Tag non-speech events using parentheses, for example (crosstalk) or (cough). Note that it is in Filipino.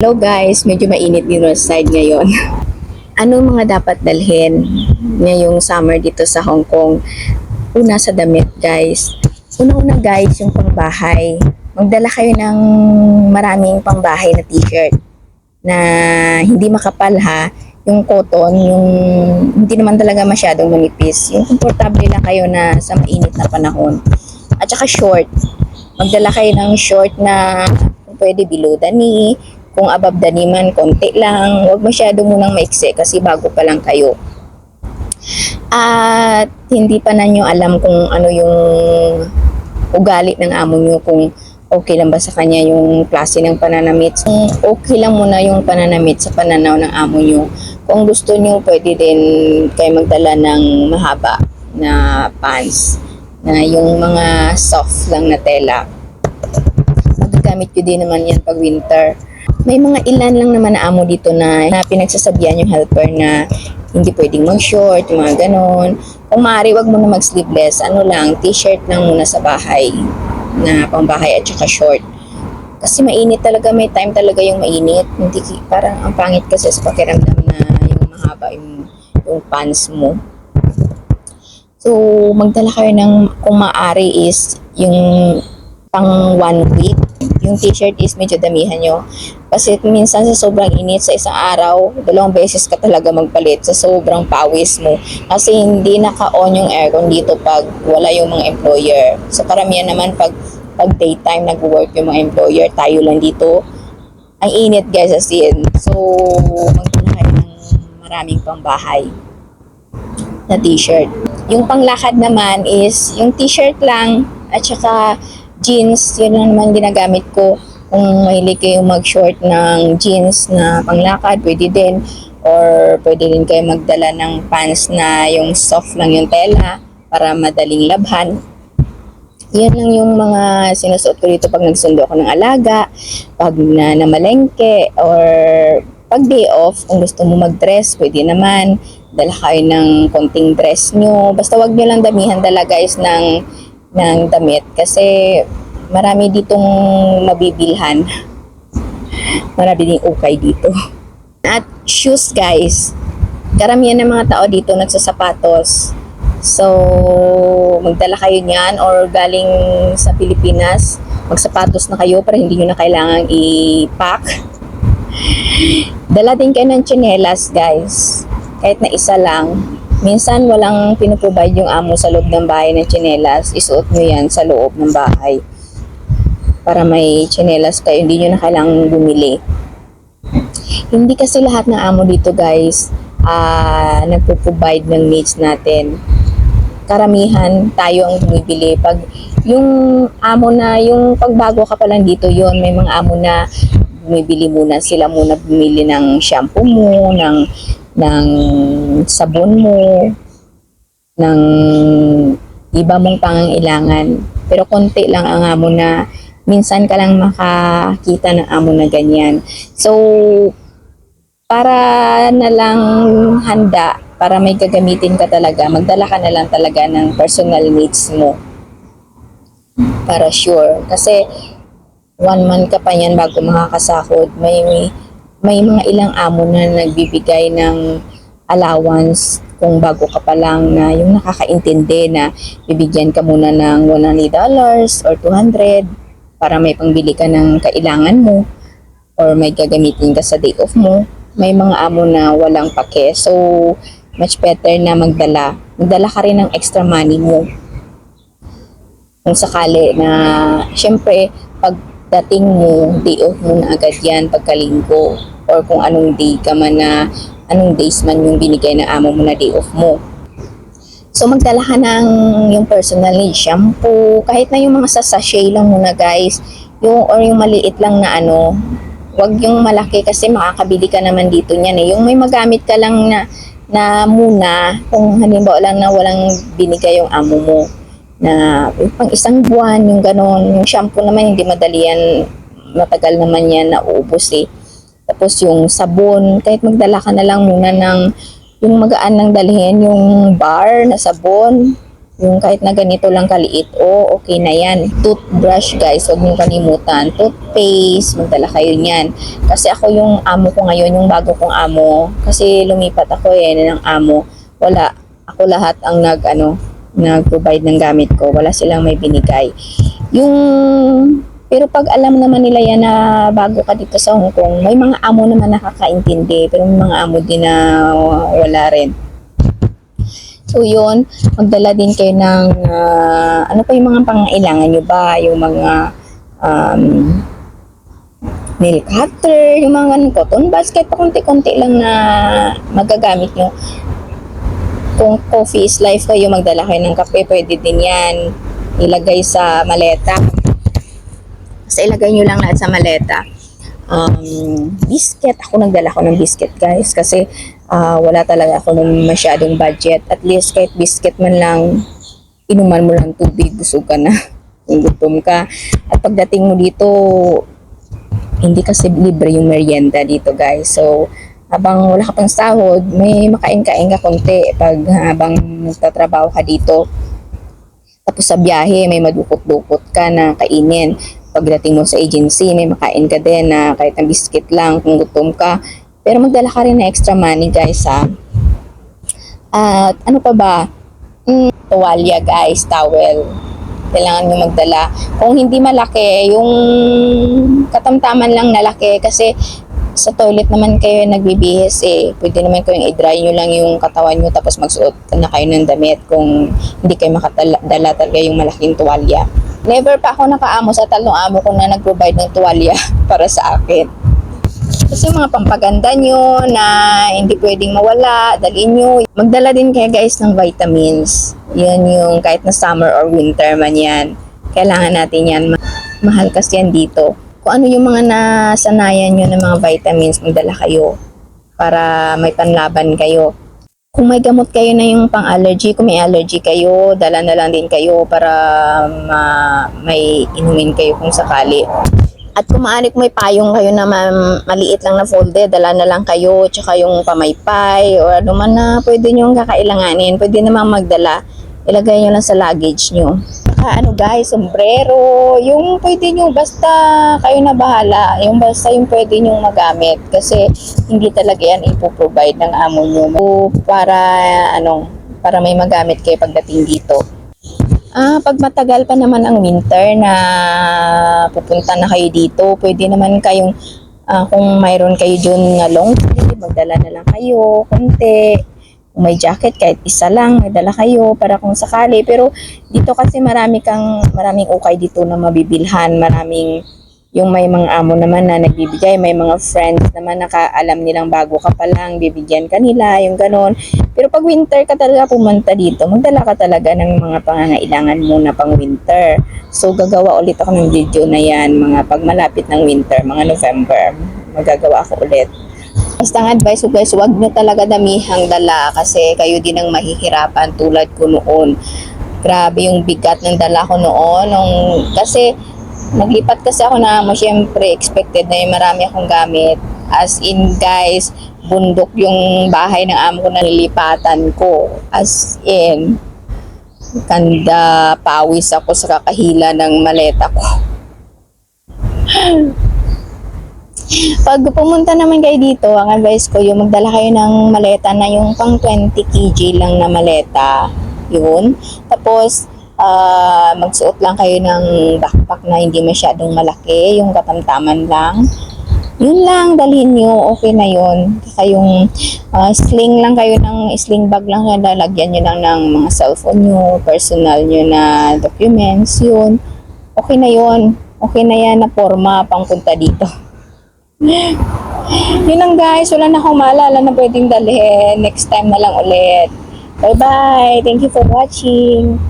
Hello guys, medyo mainit din sa side ngayon. (laughs) ano mga dapat dalhin ngayong summer dito sa Hong Kong? Una sa damit guys. Una-una guys, yung pangbahay. Magdala kayo ng maraming pangbahay na t-shirt na hindi makapal ha. Yung cotton, yung hindi naman talaga masyadong manipis. Yung komportable lang kayo na sa mainit na panahon. At saka short. Magdala kayo ng short na pwede below the knee, kung above the man, konti lang. Huwag masyado munang maiksi kasi bago pa lang kayo. At hindi pa na nyo alam kung ano yung ugali ng amo nyo, kung okay lang ba sa kanya yung klase ng pananamit. Kung okay lang muna yung pananamit sa pananaw ng amo nyo. Kung gusto nyo, pwede din kayo magdala ng mahaba na pants na yung mga soft lang na tela. Magagamit ko din naman yan pag winter. May mga ilan lang naman na amo dito na, na pinagsasabihan yung helper na hindi pwedeng mag-short, yung mga ganon. Kung maaari, wag mo na mag-sleeveless. Ano lang, t-shirt lang muna sa bahay na pangbahay at saka short. Kasi mainit talaga, may time talaga yung mainit. Hindi, parang ang pangit kasi sa pakiramdam na yung mahaba yung, yung pants mo. So, magdala kayo ng, kung maaari is, yung pang one week. Yung t-shirt is medyo damihan nyo. Kasi minsan sa sobrang init sa isang araw, dalawang beses ka talaga magpalit sa sobrang pawis mo. Kasi hindi naka-on yung aircon dito pag wala yung mga employer. So karamihan naman pag, pag daytime nag-work yung mga employer, tayo lang dito. Ang init guys as in. So magdala ng maraming pangbahay na t-shirt. Yung panglakad naman is yung t-shirt lang at saka jeans, yun lang naman ginagamit ko. Kung mahilig kayo mag-short ng jeans na panglakad, pwede din. Or pwede din kayo magdala ng pants na yung soft lang yung tela para madaling labhan. Yan lang yung mga sinusuot ko dito pag nagsundo ako ng alaga, pag na namalengke, or pag day off, kung gusto mo mag-dress, pwede naman. Dala kayo ng konting dress nyo. Basta wag nyo lang damihan dala guys ng, ng damit. Kasi marami ditong mabibilhan. Marami ding ukay dito. At shoes guys. Karamihan ng mga tao dito nagsasapatos. So, magdala kayo niyan or galing sa Pilipinas, magsapatos na kayo para hindi nyo na kailangang i-pack. Dala din kayo ng tsinelas, guys. Kahit na isa lang. Minsan walang pinuprovide yung amo sa loob ng bahay ng tsinelas. Isuot nyo yan sa loob ng bahay. Para may tsinelas kayo, hindi nyo na kailangang bumili. Hindi kasi lahat ng amo dito, guys, ah nagpo-provide ng needs natin karamihan tayo ang bumibili. Pag yung amo na, yung pagbago ka pa lang dito yon may mga amo na bumibili muna sila muna bumili ng shampoo mo, ng ng sabon mo, ng iba mong pangangailangan. Pero konti lang ang amo na minsan ka lang makakita ng amo na ganyan. So, para na lang handa, para may gagamitin ka talaga, magdala ka na lang talaga ng personal needs mo. Para sure. Kasi, one month ka pa yan bago makakasahod. May, may, may mga ilang amo na nagbibigay ng allowance kung bago ka pa lang na yung nakakaintindi na bibigyan ka muna ng $100 or 200 para may pangbili ka ng kailangan mo or may gagamitin ka sa day off mo. May mga amo na walang pake. So, much better na magdala. Magdala ka rin ng extra money mo. Kung sakali na, syempre, pagdating mo, day off mo na agad yan pagkalinggo. Or kung anong day ka man na, anong days man yung binigay ng amo mo na day off mo. So magdala ka ng yung personal need shampoo, kahit na yung mga sa sachet lang muna guys, yung or yung maliit lang na ano, wag yung malaki kasi makakabili ka naman dito niyan eh. Yung may magamit ka lang na na muna kung halimbawa lang na walang binigay yung amo mo na yung pang isang buwan, yung ganon, yung shampoo naman hindi madali yan, matagal naman yan nauubos eh. Tapos yung sabon, kahit magdala ka na lang muna ng yung magaan ng dalhin, yung bar na sabon, Yung kahit na ganito lang kaliit, oh, okay na yan. Toothbrush, guys, huwag niyo kalimutan. Toothpaste, magdala kayo niyan. Kasi ako yung amo ko ngayon, yung bago kong amo. Kasi lumipat ako eh, ng amo. Wala. Ako lahat ang nag, ano, nag-provide ng gamit ko. Wala silang may binigay. Yung, pero pag alam naman nila yan na bago ka dito sa Hong Kong, may mga amo naman nakakaintindi. Pero may mga amo din na wala rin. So yun, magdala din kayo ng ah, ano pa yung mga pangailangan nyo ba? Yung mga um, nail cutter, yung mga cotton basket, pa konti-konti lang na magagamit nyo. Kung coffee is life kayo, magdala kayo ng kape, pwede din yan. Ilagay sa maleta. Basta ilagay nyo lang lahat sa maleta. Um, biscuit, ako nagdala ko ng biscuit guys kasi ah, wala talaga ako ng masyadong budget. At least kahit biscuit man lang, inuman mo lang tubig, busog ka na. (laughs) Kung gutom ka. At pagdating mo dito, hindi kasi libre yung merienda dito guys. So, habang wala ka pang sahod, may makain-kain ka konti pag habang nagtatrabaho ka dito. Tapos sa biyahe, may madukot-dukot ka na kainin. Pagdating mo sa agency, may makain ka din na kahit ng biscuit lang kung gutom ka. Pero magdala ka rin na extra money guys ha. At ano pa ba? Mm, tuwalya guys, towel. Kailangan nyo magdala. Kung hindi malaki, yung katamtaman lang na laki kasi sa toilet naman kayo nagbibihis eh. Pwede naman kayong i-dry nyo lang yung katawan nyo tapos magsuot na kayo ng damit kung hindi kayo makadala talaga yung malaking tuwalya. Never pa ako nakaamo sa talong amo ko na nag-provide ng tuwalya (laughs) para sa akin. Kasi mga pampaganda nyo na hindi pwedeng mawala, dalhin nyo. Magdala din kayo guys ng vitamins. Yan yung kahit na summer or winter man yan. Kailangan natin yan. Ma- Mahal kasi yan dito. Kung ano yung mga nasanayan nyo ng mga vitamins, magdala kayo para may panlaban kayo. Kung may gamot kayo na yung pang-allergy, kung may allergy kayo, dala na lang din kayo para ma- may inumin kayo kung sakali. At kung maaari may payong kayo na ma- maliit lang na folder, dala na lang kayo, tsaka yung pamaypay, o ano man na pwede nyo kakailanganin, pwede naman magdala, ilagay nyo lang sa luggage nyo. Saka ano guys, sombrero, yung pwede nyo, basta kayo na bahala, yung basta yung pwede nyo magamit, kasi hindi talaga yan ipoprovide ng amo nyo. Para, ano, para may magamit kayo pagdating dito. Ah, pag matagal pa naman ang winter na pupunta na kayo dito, pwede naman kayong ah, kung mayroon kayo dyan na long sleeve, magdala na lang kayo, konti. Kung may jacket, kahit isa lang, magdala kayo para kung sakali. Pero dito kasi marami kang, maraming ukay dito na mabibilhan, maraming yung may mga amo naman na nagbibigay, may mga friends naman nakaalam nilang bago ka pa lang, bibigyan ka nila, yung ganon. Pero pag winter ka talaga pumunta dito, magdala ka talaga ng mga pangangailangan mo na pang winter. So gagawa ulit ako ng video na yan, mga pag malapit ng winter, mga November, magagawa ako ulit. Basta ang advice ko guys, huwag nyo talaga damihang dala kasi kayo din ang mahihirapan tulad ko noon. Grabe yung bigat ng dala ko noon. Nung, kasi naglipat kasi ako na mo, syempre expected na yung marami akong gamit. As in guys, bundok yung bahay ng amo ko na nilipatan ko. As in, kanda pawis ako sa kakahila ng maleta ko. (laughs) Pag pumunta naman kayo dito, ang advice ko yung magdala kayo ng maleta na yung pang 20 kg lang na maleta. Yun. Tapos, ah, magsuot lang kayo ng backpack na hindi masyadong malaki, yung katamtaman lang. Yun lang, dalhin nyo, okay na yun. Saka yung ah, sling lang kayo ng sling bag lang, lalagyan nyo lang ng mga cellphone nyo, personal nyo na documents, yun. Okay na yun. Okay na yan na forma pang punta dito. Yun lang guys, wala na akong maalala na pwedeng dalhin. Next time na lang ulit. Bye bye. Thank you for watching.